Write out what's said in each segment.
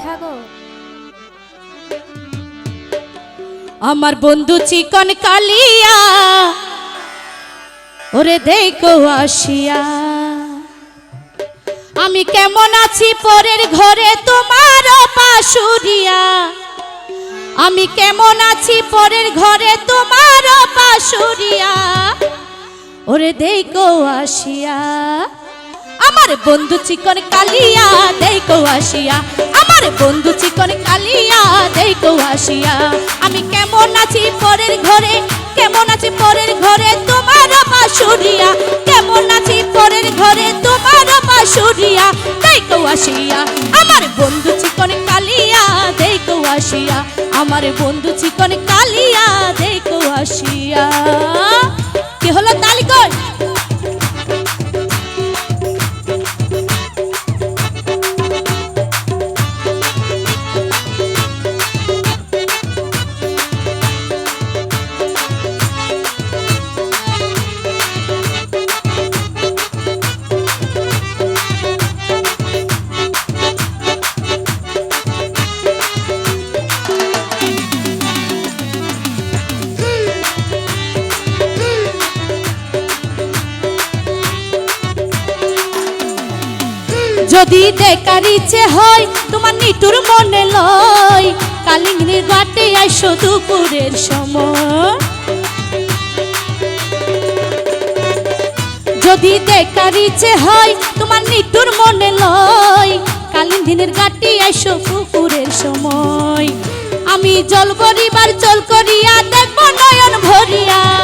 সাগর। আমার বন্ধু চিকন কালিয়া, ওরে দেখো আসিয়া। আমি কেমন আছি পরের ঘরে তোমার পাশুরিয়া। আমি কেমন আছি পরের ঘরে তোমার পাশুরিয়া। ওরে দেখো আসিয়া। আমার বন্ধু চিকন কালিয়া দেখো আসিয়া। আমার বন্ধু চিকন কালিয়া দেখো আসিয়া। আমি কেমন আছি পরের ঘরে? কেমন আছি পরের ঘরে? তোমার পাশুরিয়া কেমন আছি পরের ঘরে? তোমার পাশুরিয়া দেখো আসিয়া। আমার বন্ধু চিকন কালিয়া দেখো আসিয়া। আমার বন্ধু চিকন কালিয়া দেখো আসিয়া। কি হলো তালিকর যদি দেখার ইচ্ছে হয়, তোমার নিটুর মনে লয়। কালিঙ্গির ঘাটে আইসো দুপুরের সময়। যদি দেখার ইচ্ছে হয়, তোমার নিটুর মনে লয়। কালিন দিনের ঘাটে আইসো পুকুরের সময়। আমি জল করিবার চল করিয়া দেখব নয়ন ভরিয়া।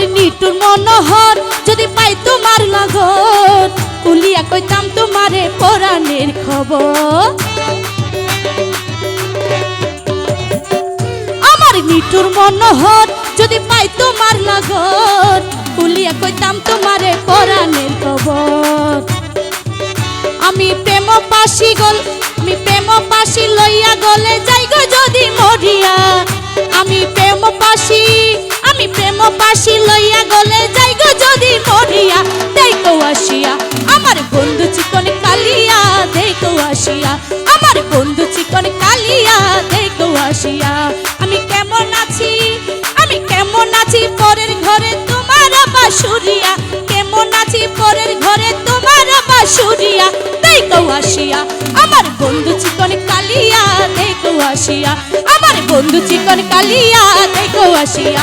আমার নিটুর মনোহর, যদি পাই তোমার লগর কুলিয়া কইতাম তোমারে পরাণের খবর। আমার নিটুর মনোহর, যদি পাই তোমার লগর কুলিয়া কইতাম তোমারে পরাণের খবর। আমি প্রেম পাশি গল, আমি প্রেম পাশি লইয়া গলে যাই গো যদি মরিয়া। আমি প্রেম পাশি আমি প্রেম পাশি লইয়া গলে যাই গো যদি মরিয়া দেখো আসিয়া। আমার বন্ধু চিকন কালিয়া দেখো আসিয়া। আমার বন্ধু চিকন কালিয়া দেখো আসিয়া। আমি কেমন আছি? আমি কেমন আছি? পরের ঘরে তোমার বাসুরিয়া। কেমন আছি? পরের ঘরে তোমার বাসুরিয়া। দেখো আসিয়া। আমার বন্ধু চিকন কালিয়া দেখো আসিয়া। আমার বন্ধু চিকন কালিয়া দেখো আসিয়া।